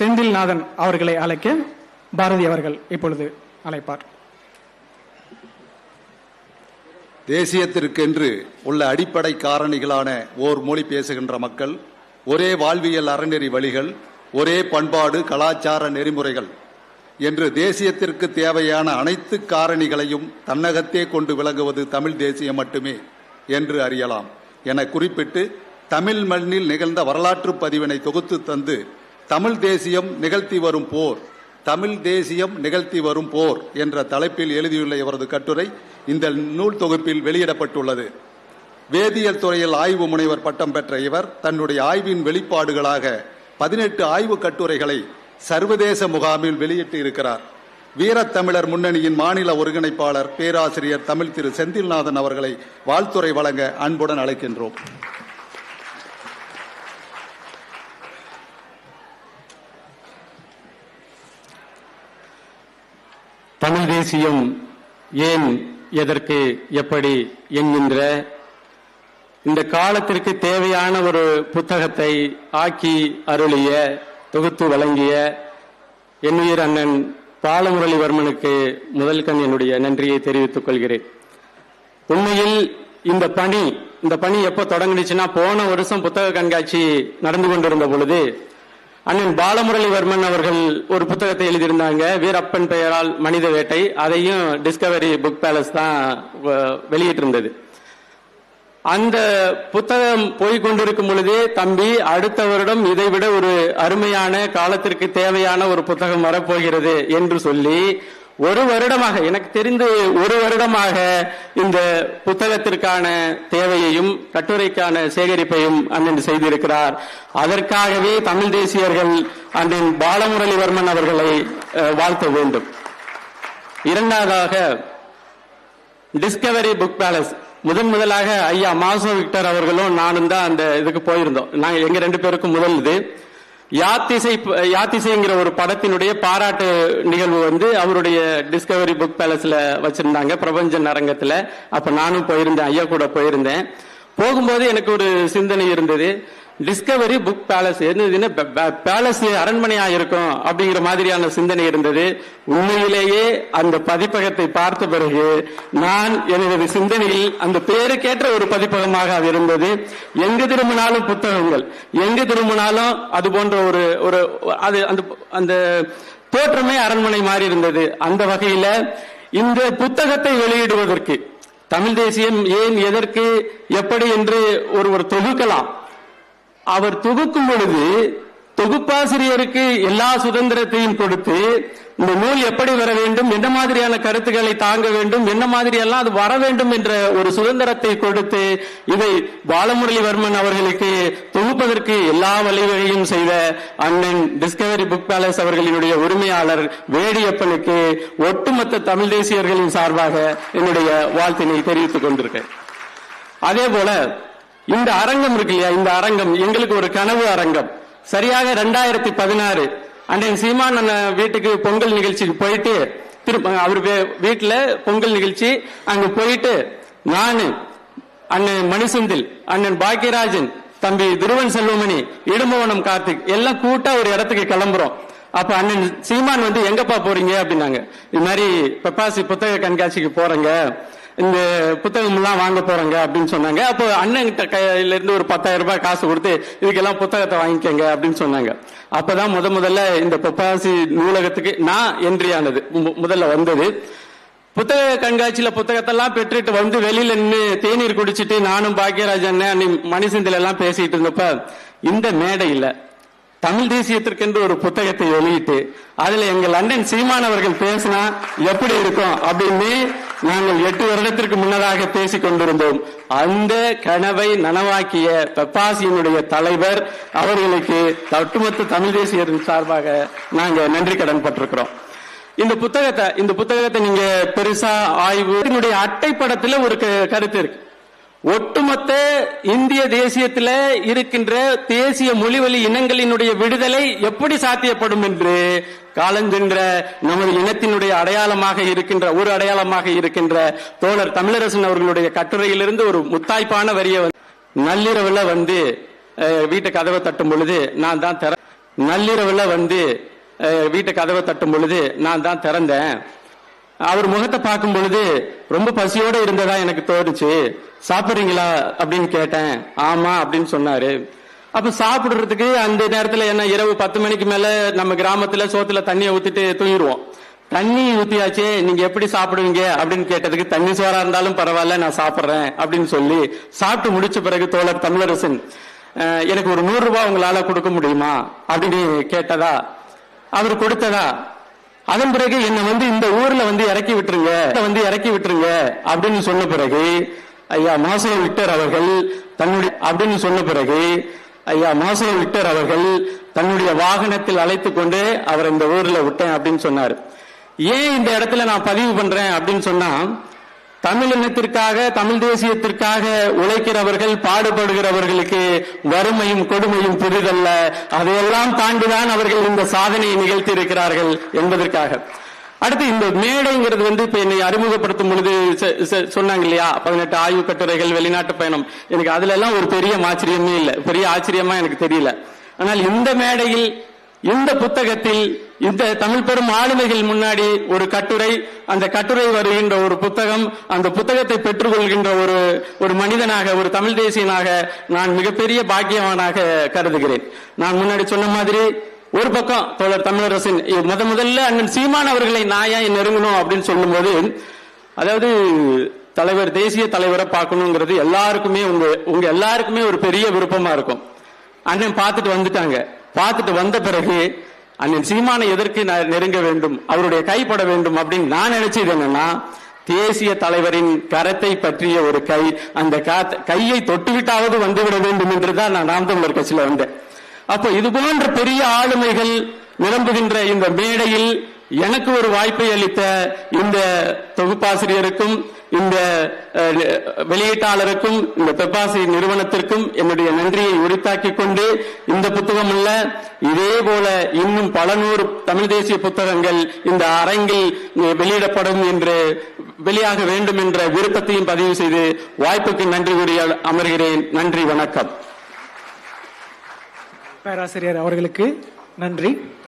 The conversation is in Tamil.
செந்தில்நாதன் அவர்களை அழைக்க பாரதி அவர்கள் இப்பொழுது அழைப்பார். தேசியத்திற்கென்று உள்ள அடிப்படை காரணிகளான ஓர் மொழி பேசுகின்ற மக்கள் ஒரே வாழ்வியல் அறநெறி வழிகள் ஒரே பண்பாடு கலாச்சார நெறிமுறைகள் என்று தேசியத்திற்கு தேவையான அனைத்து காரணிகளையும் தன்னகத்தே கொண்டு விளங்குவது தமிழ் தேசியம் மட்டுமே என்று அறியலாம். என குறிப்பிட்டு தமிழ் மண்ணில் நிகழ்ந்த வரலாற்று பதிவினை தொகுத்து தந்து தமிழ் தேசியம் நிகழ்த்தி வரும் போர் தமிழ் தேசியம் நிகழ்த்தி வரும் போர் என்ற தலைப்பில் எழுதியுள்ள இவரது கட்டுரை இந்த நூல் தொகுப்பில் வெளியிடப்பட்டுள்ளது. வேதியியல் துறையில் ஆய்வு முனைவர் பட்டம் பெற்ற இவர் தன்னுடைய ஆய்வின் வெளிப்பாடுகளாக பதினெட்டு ஆய்வு கட்டுரைகளை சர்வதேச முகாமில் வெளியிட்டு இருக்கிறார். வீரத்தமிழர் முன்னணியின் மாநில ஒருங்கிணைப்பாளர் பேராசிரியர் தமிழ் திரு செந்தில்நாதன் அவர்களை வாழ்த்துறை வழங்க அன்புடன் அழைக்கின்றோம். தமிழ் தேசியம் ஏன் எதற்கு எப்படி என்கின்ற இந்த காலத்திற்கு தேவையான ஒரு புத்தகத்தை ஆக்கி அருளிய தொகுத்து வழங்கிய என்னுயிர் அண்ணன் பாலமுரளிவர்மனுக்கு முதல் கண் என்னுடைய நன்றியை தெரிவித்துக் கொள்கிறேன். உண்மையில் இந்த பணி இந்த பணி எப்போ தொடங்குனுச்சுன்னா போன வருஷம் புத்தக கண்காட்சி நடந்து கொண்டிருந்த பொழுது அண்ணன் பாலமுரளிவர்மன் அவர்கள் ஒரு புத்தகத்தை எழுதியிருந்தாங்க. வீரப்பன் பெயரால் மனித வேட்டை. அதையும் டிஸ்கவரி புக் பேலஸ் தான் வ- வெளியிட்டிருந்தது. அந்த புத்தகம் போய்கொண்டிருக்கும் பொழுதே தம்பி அடுத்த வருடம் இதைவிட ஒரு அருமையான காலத்திற்கு தேவையான ஒரு புத்தகம் வரப்போகிறது என்று சொல்லி ஒரு வருடமாக எனக்கு தெரிந்து ஒரு வருடமாக இந்த புத்தகத்திற்கான தேவையையும் கட்டுரைக்கான சேகரிப்பையும் அண்ணன் செய்திருக்கிறார். அதற்காகவே தமிழ் தேசியர்கள் அண்ணன் பாலமுரளிவர்மன் அவர்களை வாழ்த்த வேண்டும். இரண்டாவதாக டிஸ்கவரி புக் பேலஸ் முதன் முதலாக ஐயா மாசோ விக்டர் அவர்களும் நானும் தான் அந்த இதுக்கு போயிருந்தோம். நாங்கள் எங்க ரெண்டு பேருக்கும் முதல் இது. யாத்திசை யாத்திசைங்கிற ஒரு படத்தினுடைய பாராட்டு நிகழ்வு வந்து அவருடைய டிஸ்கவரி புக் பேலஸ்ல வச்சிருந்தாங்க பிரபஞ்ச அரங்கத்துல அப்ப நானும் போயிருந்தேன் ஐயா கூட போயிருந்தேன். போகும்போது எனக்கு ஒரு சிந்தனை இருந்தது. டிஸ்கவரி புக் பேலஸ் என்னதுன்னா பேலஸ் அரண்மனையா இருக்கும் அப்படிங்கிற மாதிரியான சிந்தனை இருந்தது. உண்மையிலேயே அந்த பதிப்பகத்தை பார்த்த பிறகு நான் எனது சிந்தனையில் அந்த பேருக்கேற்ற ஒரு பதிப்பகமாக அது இருந்தது. எங்கு திரும்பினாலும் புத்தகங்கள் எங்கு திரும்பினாலும் அது போன்ற ஒரு ஒரு அது அந்த அந்த தோற்றமே அரண்மனை மாறி இருந்தது. அந்த வகையில இந்த புத்தகத்தை வெளியிடுவதற்கு தமிழ் தேசியம் ஏன் எதற்கு எப்படி என்று ஒருவர் தொகுக்கலாம். அவர் தொகுக்கும் பொழுது தொகுப்பாசிரியருக்கு எல்லா சுதந்திரத்தையும் கொடுத்து இந்த நூல் எப்படி வர வேண்டும் என்ன மாதிரியான கருத்துக்களை தாங்க வேண்டும் என்ன மாதிரி எல்லாம் அது வர வேண்டும் என்ற ஒரு சுதந்திரத்தை கொடுத்து இதை பாலமுரளிவர்மன் அவர்களுக்கு தொகுப்பதற்கு எல்லா வழிவழியும் செய்த அண்ணன் டிஸ்கவரி புக் பேலஸ் அவர்களினுடைய உரிமையாளர் வேடியப்பனுக்கு ஒட்டுமொத்த தமிழ் தேசியர்களின் சார்பாக என்னுடைய வாழ்த்தினை தெரிவித்துக் கொண்டிருக்கேன். அதே போல இந்த அரங்கம் இருக்கு இல்லையா? இந்த அரங்கம். எங்களுக்கு ஒரு கனவு அரங்கம். சரியாக ரெண்டாயிரத்தி பதினாறு. அண்ணன் சீமான் அண்ணன் வீட்டுக்கு பொங்கல் நிகழ்ச்சிக்கு போயிட்டு திரும்ப அவர் வீ- வீட்டுல பொங்கல் நிகழ்ச்சி அங்க போயிட்டு நானு அண்ணன் மணிசெந்தில் அண்ணன் பாக்கியராஜன் தம்பி துருவன் செல்வமணி இடும்பவனம் கார்த்திக் எல்லாம் கூட்டா ஒரு இடத்துக்கு கிளம்புறோம். அப்ப அண்ணன் சீமான் வந்து எங்கப்பா போறீங்க? அப்படின்னாங்க. இது மாதிரி பெப்பாசி புத்தக கண்காட்சிக்கு போறேங்க. இந்த புத்தகம்லாம் வாங்க போறேங்க அப்படின்னு சொன்னாங்க. அப்போ அண்ணன் கிட்ட கையில இருந்து ஒரு பத்தாயிரம் ரூபாய் காசு கொடுத்து இதுக்கெல்லாம் புத்தகத்தை வாங்கிக்கங்க அப்படின்னு சொன்னாங்க. அப்பதான் முத முதல்ல இந்த பொப்பாசி நூலகத்துக்கு நான் என்ட்ரியானது மு- முதல்ல வந்தது. புத்தக கண்காட்சியில புத்தகத்தெல்லாம் பெற்றுட்டு வந்து வெளியில நின்று தேநீர் குடிச்சிட்டு நானும் பாக்யராஜன் அண்ணன் மணிசந்தில எல்லாம் பேசிட்டு இருந்தப்ப இந்த மேடையில தமிழ் தேசியத்திற்கென்று ஒரு புத்தகத்தை வெளியிட்டு அதுல எங்கள் லண்டன் சீமானவர்கள் பேசினா எப்படி இருக்கும் அப்படின்னு நாங்கள் எட்டு வருடத்திற்கு முன்னதாக பேசிக் கொண்டிருந்தோம். அந்த கனவை நனவாக்கிய பெப்பாசியினுடைய தலைவர் அவர்களுக்கு ஒட்டுமொத்த தமிழ் தேசியரின் சார்பாக நாங்க நன்றி கடன் பட்டிருக்கிறோம். இந்த புத்தகத்தை இந்த புத்தகத்தை நீங்க பெருசா ஆய்வு அட்டை படத்துல ஒரு க- கருத்து இருக்கு. ஒட்டுமொத்த இந்திய தேசியத்தில் இருக்கின்ற தேசிய மொழிவழி இனங்களினுடைய விடுதலை எப்படி சாத்தியப்படும் என்று காலஞ்சென்ற நமது இனத்தினுடைய அடையாளமாக இருக்கின்ற ஒரு அடையாளமாக இருக்கின்ற தோழர் தமிழரசன் அவர்களுடைய கட்டுரையிலிருந்து ஒரு முத்தாய்ப்பான வரியை வந்து நள்ளிரவுல வந்து வீட்டு கதவை தட்டும் பொழுது நான் தான் திற நள்ளிரவுல வந்து வீட்டு கதவை தட்டும் பொழுது நான் தான் திறந்தேன். அவர் முகத்தை பார்க்கும் பொழுது ரொம்ப பசியோட இருந்ததா எனக்கு தோணுச்சு. சாப்பிடுறீங்களா அப்படின்னு கேட்டேன். ஆமா அப்படின்னு சொன்னாரு. அப்ப சாப்பிடுறதுக்கு அந்த நேரத்துல என்ன இரவு பத்து மணிக்கு மேல நம்ம கிராமத்துல சோத்துல தண்ணியை ஊத்திட்டு தூங்கிடுவோம். தண்ணி ஊத்தியாச்சு நீங்க எப்படி சாப்பிடுவீங்க அப்படின்னு கேட்டதுக்கு தண்ணி சோறா இருந்தாலும் பரவாயில்ல நான் சாப்பிடுறேன் அப்படின்னு சொல்லி சாப்பிட்டு முடிச்ச பிறகு தோழர் தமிழரசன் எனக்கு ஒரு நூறு ரூபாய் உங்களால கொடுக்க முடியுமா? அப்படின்னு கேட்டதா. அவர் கொடுத்ததா. அதன் பிறகு என்னை வந்து இந்த ஊர்ல வந்து இறக்கி விட்டுருங்க வந்து இறக்கி விட்டுருங்க அப்படின்னு சொன்ன பிறகு ஐயா மாசோ விக்டர் அவர்கள் தன்னுடைய அப்படின்னு சொன்ன பிறகு ஐயா மாசோ விக்டர் அவர்கள் தன்னுடைய வாகனத்தில் அழைத்து கொண்டு அவர் இந்த ஊர்ல விட்டேன் அப்படின்னு சொன்னார். ஏன் இந்த இடத்துல நான் பதிவு பண்றேன் அப்படின்னு சொன்னா தமிழ் இனத்திற்காக தமிழ் தேசியத்திற்காக உழைக்கிறவர்கள் பாடுபடுகிறவர்களுக்கு வறுமையும் கொடுமையும் புரிதல்ல. அதையெல்லாம் தாண்டிதான் அவர்கள் இந்த சாதனையை நிகழ்த்தி இருக்கிறார்கள் என்பதற்காக. அடுத்து இந்த மேடைங்கிறது வந்து இப்ப என்னை அறிமுகப்படுத்தும் பொழுது சொன்னாங்க இல்லையா? பதினெட்டு ஆய்வு கட்டுரைகள் வெளிநாட்டு பயணம். எனக்கு அதுல எல்லாம் ஒரு பெரிய ஆச்சரியமே இல்லை. பெரிய ஆச்சரியமா எனக்கு தெரியல. ஆனால் இந்த மேடையில் இந்த புத்தகத்தில் இந்த தமிழ் பெரும் ஆளுமைகள் முன்னாடி ஒரு கட்டுரை அந்த கட்டுரை வருகின்ற ஒரு புத்தகம் அந்த புத்தகத்தை பெற்றுக்கொள்கின்ற ஒரு ஒரு மனிதனாக ஒரு தமிழ் தேசியனாக நான் மிகப்பெரிய பாக்கியவானாக கருதுகிறேன். நான் முன்னாடி சொன்ன மாதிரி ஒரு பக்கம் தோழர் தமிழரசன் முத முதல்ல அண்ணன் சீமான் அவர்களை நான் ஏன் நெருங்கணும் அப்படின்னு சொல்லும்போது அதாவது தலைவர் தேசிய தலைவரை பார்க்கணுங்கிறது எல்லாருக்குமே உங்க உங்க எல்லாருக்குமே ஒரு பெரிய விருப்பமா இருக்கும். அண்ணன் பார்த்துட்டு வந்துட்டாங்க. பார்த்துட்டு வந்த பிறகு அண்ணன் சீமானை எதற்கு நெருங்க வேண்டும் அவருடைய கைப்பட வேண்டும் அப்படின்னு நான் நினைச்சது என்னன்னா தேசிய தலைவரின் கரத்தை பற்றிய ஒரு கை அந்த கையை தொட்டுவிட்டாவது வந்துவிட வேண்டும் என்றுதான் நான் நாம் தமிழர் கட்சியில வந்தேன். அப்போ இது போன்ற பெரிய ஆளுமைகள் நிரம்புகின்ற இந்த மேடையில் எனக்கு ஒரு வாய்ப்பை அளித்த இந்த தொகுப்பாசிரியருக்கும் இந்த வெளியீட்டாளருக்கும் இந்த பெப்பாசி நிறுவனத்திற்கும் என்னுடைய நன்றியை உரித்தாக்கிக் கொண்டு இந்த புத்தகம் அல்ல இதே போல இன்னும் பல நூறு தமிழ் தேசிய புத்தகங்கள் இந்த அரங்கில் வெளியிடப்படும் என்று வெளியாக வேண்டும் என்ற விருப்பத்தையும் பதிவு செய்து வாய்ப்புக்கு நன்றி கூறி அமர்கிறேன். நன்றி வணக்கம். பேராசிரியர் அவர்களுக்கு நன்றி.